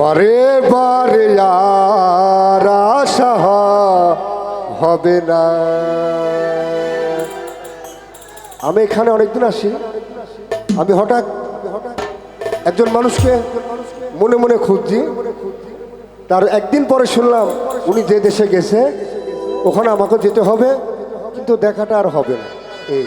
বারে বারে আর আশা হবে না। আমি এখানে অনেকদিন আসি। আমি হঠাৎ একজন মানুষকে মনে মনে খুঁজছি। তার একদিন পরে শুনলাম উনি যে দেশে গেছে, ওখানে আমাকে যেতে হবে, কিন্তু দেখাটা আর হবে না। এই।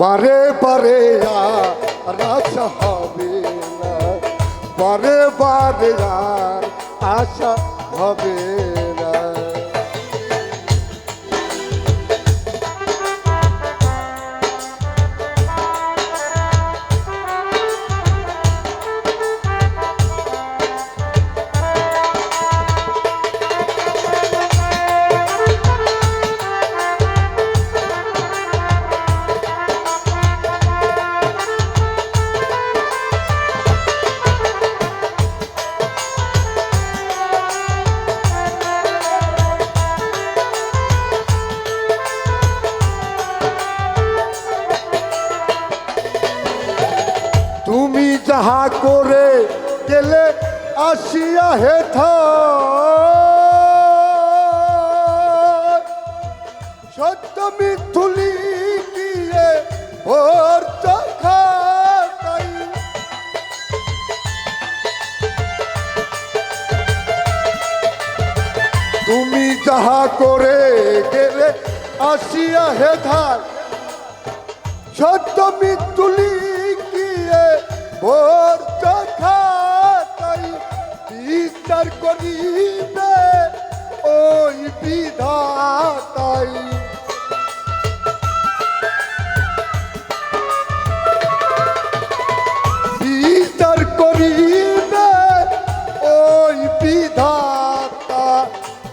বারে পারে আর আশা হবে না। পারে পারে আর আশা হবে আসিয়া হেথ সত্য মিথুলি গিয়ে ওর চখাই তুমি যাহা করে গেলে আসিয়া হেথার সত্য মৃত্যুলি গিয়ে ভোর বিচার করিবে ওই বিধাতাই। বিচার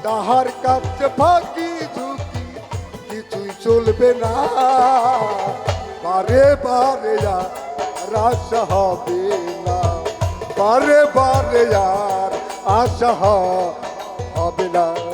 তাহার কাছে ফাঁকি ঝুঁকি কিছুই চলবে না। বারে বারে আর আশা হবে না, বারে বারে আর আশা হবে না।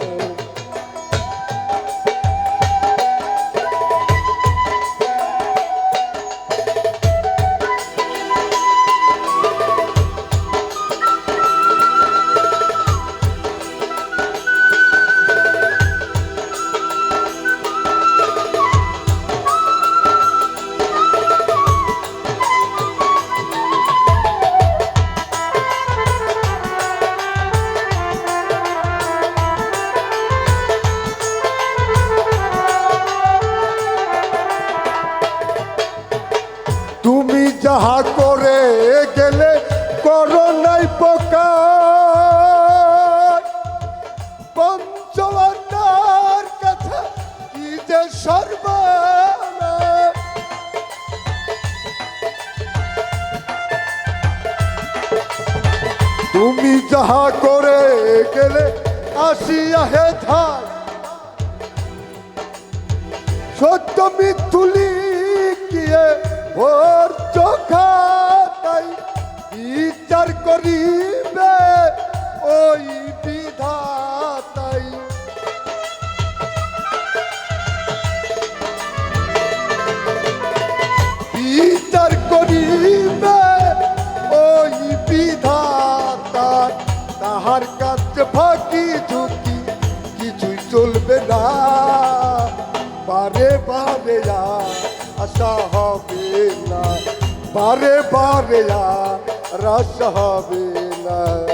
যে সর্বনা। তুমি যাহা করে গেলে আসিয়া হে ধার। সত্য মিথুলি বারে বারে আর হবে না।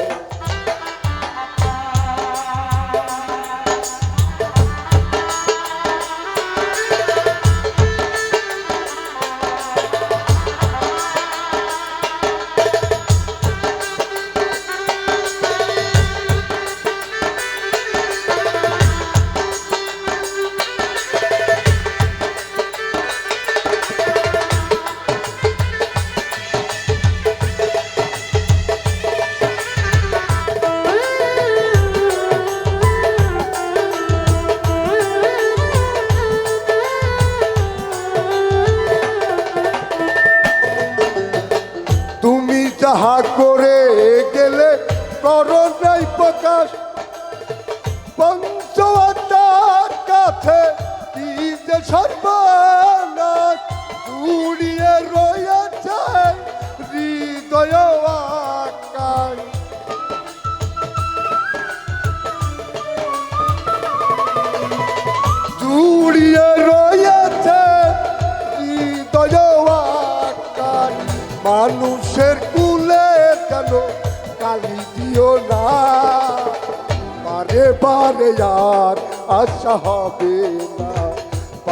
সর্বনাশ, উড়িয়ে রয়েছে হৃদয় আকাশ। জুড়িয়ে রয়েছে হৃদয় আকাশ। মানুষের কুলে কেন কালি দিও না? বারে বারে আর আশা হবে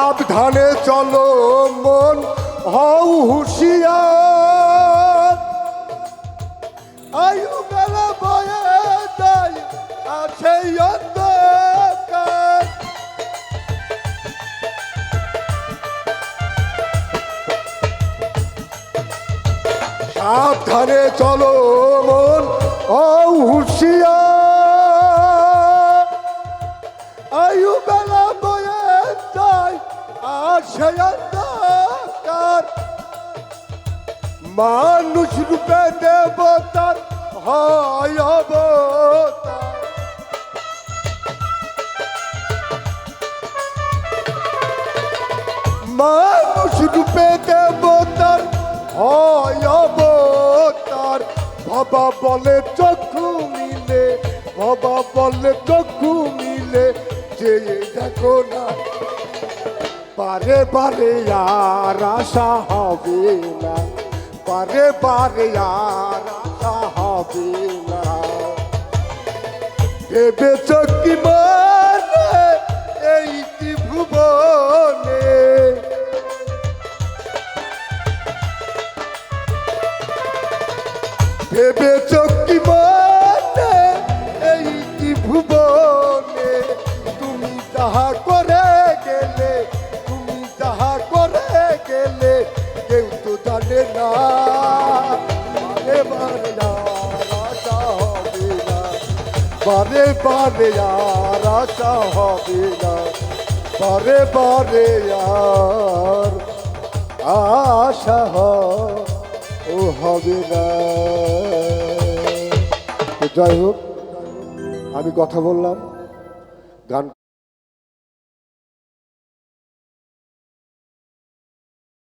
সাবধানে চলো মন হও হুঁশিয়ার। আয়ু বেলা আছে সাবধানে চলো মন হও হুঁশিয়ার। আর সে অন্ধকার মানুষ রূপে দেবতার হয় অবতার। মানুষ রূপে দেবতার হয় অবতার। বাবা বলে চক্ষু মিলে, বাবা বলে চক্ষু মিলে, যে দেখো না পারে পারে আর আশা হবে না। পারে পারে আর আশা হবে না। ভেবে চকি মানে এই ত্রিভুবনে ভেবে চকি মানে এই ত্রিভুবনে তুমি তাহা করে বারে বারে আর আশা হবে না। বারে বারে আর আশা ও হবে না। যাই হোক, আমি কথা বললাম, গান